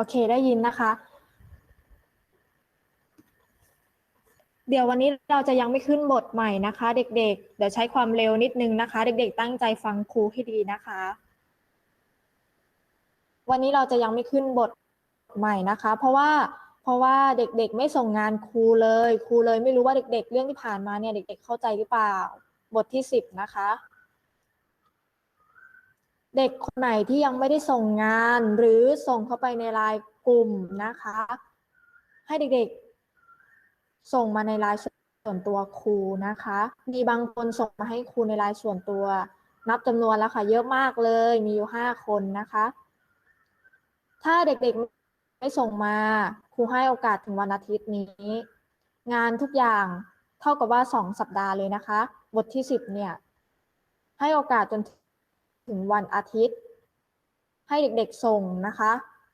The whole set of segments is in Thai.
โอเค ได้ยินนะคะ เดี๋ยววันนี้เราจะยังไม่ขึ้นบทใหม่นะคะ เด็กๆ เดี๋ยวใช้ความเร็วนิดนึงนะคะ เด็กๆ ตั้งใจฟังครูให้ดีนะคะ วันนี้เราจะยังไม่ขึ้นบทใหม่นะคะ เพราะว่าเพราะว่าเด็กๆ ไม่ส่งงานครูเลย ครูเลยไม่รู้ว่าเด็ก ๆ เรื่องที่ผ่านมาเนี่ยเด็ก ๆ เข้าใจหรือเปล่า บทที่สิบนะคะ เด็กคนไหนที่ยังไม่ได้ส่งงานหรือส่งเข้าไปในไลน์กลุ่มนะคะ ให้เด็กๆ ส่งมาในไลน์ส่วนตัวครูนะคะ มีบางคนส่งมาให้ครูในไลน์ส่วนตัว นับจำนวนแล้วค่ะเยอะมากเลยมีอยู่ห้าคนนะคะ ถ้าเด็กๆไม่ส่งมาครูให้โอกาสถึงวันอาทิตย์นี้ งานทุกอย่างเท่ากับว่าสองสัปดาห์เลยนะคะ บทที่สิบเนี่ยให้โอกาสจนถึงึงวันอาทิตย์ ให้เด็กๆส่งนะคะ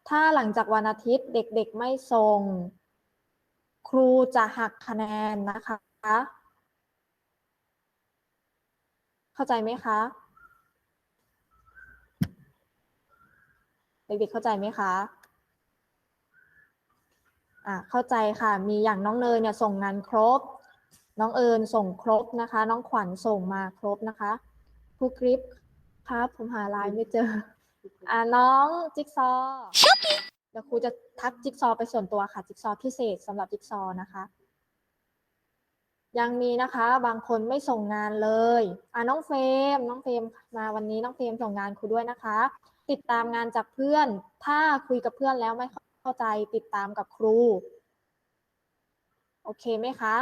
ถ้าหลังจากวันอาทิตย์เด็กๆไม่ส่ง ครูจะหักคะแนนนะคะ เข้าใจไหมคะ เด็กๆเข้าใจไหมคะอะเข้าใจค่ะ มีอย่างน้องเนยเนี่ยส่งงานครบ น้องเอิญส่งครบนะคะ น้องขวัญส่งมาครบนะคะครูคลิป ครับ ผมหาไลน์ไม่เจอ อ่าน้องจิ๊กซอว์เดี๋ยวครูจะทักจิ๊กซอว์ไปส่วนตัวค่ะ จิ๊กซอว์พิเศษสำหรับจิ๊กซอว์นะคะ ยังมีนะคะ บางคนไม่ส่งงานเลย อ่าน้องเฟรมน้องเฟรมมาวันนี้น้องเฟรมส่งงานครูด้วยนะคะ ติดตามงานจากเพื่อน ถ้าคุยกับเพื่อนแล้วไม่เข้าใจติดตามกับครู โอเคไหมคะ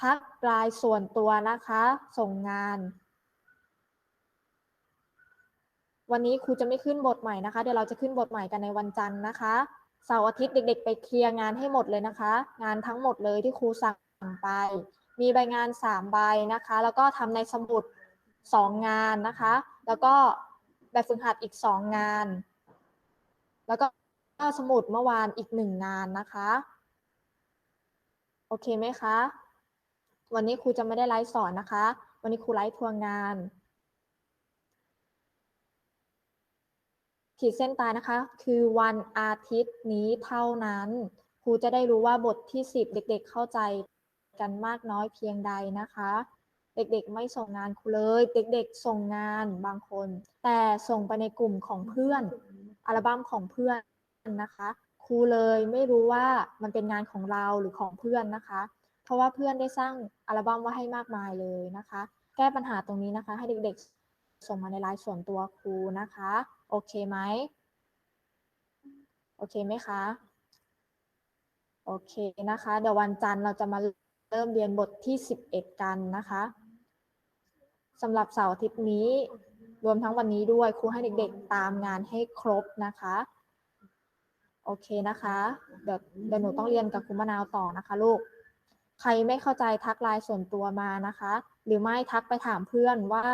ทักไลน์ส่วนตัวนะคะ ส่งงาน วันนี้ครูจะไม่ขึ้นบทใหม่นะคะ เดี๋ยวเราจะขึ้นบทใหม่กันในวันจันทร์นะคะเสาร์อาทิตย์เด็ก ๆ ไปเคลียร์งานให้หมดเลยนะคะ งานทั้งหมดเลยที่ครูสั่งไป มีใบงานสามใบนะคะ แล้วก็ทำในสมุดสองงานนะคะ แล้วก็แบบฝึกหัดอีกสองงาน แล้วก็สมุดเมื่อวานอีกหนึ่งงานนะคะ โอเคไหมคะ วันนี้ครูจะไม่ได้ไลฟ์สอนนะคะ วันนี้ครูไลฟ์ทัวร์งาน ขีดเส้นตายนะคะ คือวันอาทิตย์นี้เท่านั้น ครูจะได้รู้ว่าบทที่ 10 เด็กๆเข้าใจกันมากน้อยเพียงใดนะคะ เด็กๆไม่ส่งงานครูเลย เด็กๆส่งงานบางคน แต่ส่งไปในกลุ่มของเพื่อนอัลบั้มของเพื่อนนะคะ ครูเลยไม่รู้ว่ามันเป็นงานของเราหรือของเพื่อนนะคะ เพราะว่าเพื่อนได้สร้างอัลบั้มไว้ให้มากมายเลยนะคะ แก้ปัญหาตรงนี้นะคะ ให้เด็กๆ ส่งมาในไลน์ส่วนตัวครูนะคะ โอเคไหมโอเคไหมคะ โอเคนะคะ เดี๋ยววันจันทร์เราจะมาเริ่มเรียนบทที่ 11 กันนะคะสำหรับเสาร์อาทิตย์นี้ รวมทั้งวันนี้ด้วยครูให้เด็กๆตามงานให้ครบนะคะ โอเคนะคะ เดี๋ยวเดี๋ยวหนูต้องเรียนกับครูมะนาวต่อนะคะลูก ใครไม่เข้าใจทักไลน์ส่วนตัวมานะคะ หรือไม่ทักไปถามเพื่อนว่า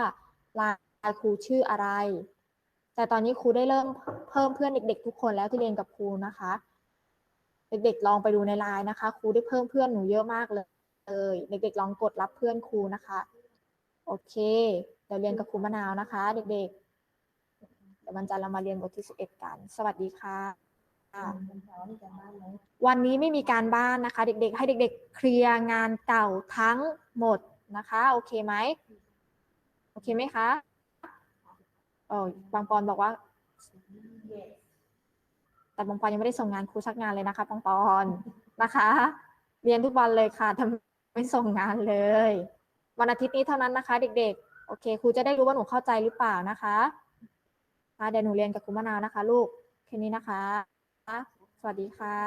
ไลน์ครูชื่ออะไร แต่ตอนนี้ครูได้เริ่มเพิ่มเพื่อนเด็ก ๆ ทุกคนแล้วที่เรียนกับครูนะคะ เด็กๆลองไปดูในไลน์นะคะ ครูได้เพิ่มเพื่อนหนูเยอะมากเลย เด็กๆลองกดรับเพื่อนครูนะคะ โอเคเดี๋ยวเรียนกับครูมะนาวนะคะ เด็กๆเดี๋ยววันจันทร์เรามาเรียนบทที่11กัน สวัสดีค่ะวันนี้ไม่มีการบ้านนะคะ เด็ก ๆ ให้เด็ก ๆ เคลียร์งานเก่าทั้งหมดนะคะ โอเคไหมโอเคไหมคะ เออบางปอนบอกว่า แต่บางปอนยังไม่ได้ส่งงานครูสักงานเลยนะคะบางปอนนะคะ เรียนทุกวันเลยค่ะทำไม่ส่งงานเลย วันอาทิตย์นี้เท่านั้นนะคะ เด็ก ๆ โอเคครูจะได้รู้ว่าหนูเข้าใจหรือเปล่านะคะอะเดี๋ยวหนูเรียนกับครูมะนาวนะคะ ลูกแค่นี้นะคะ สวัสดีค่ะ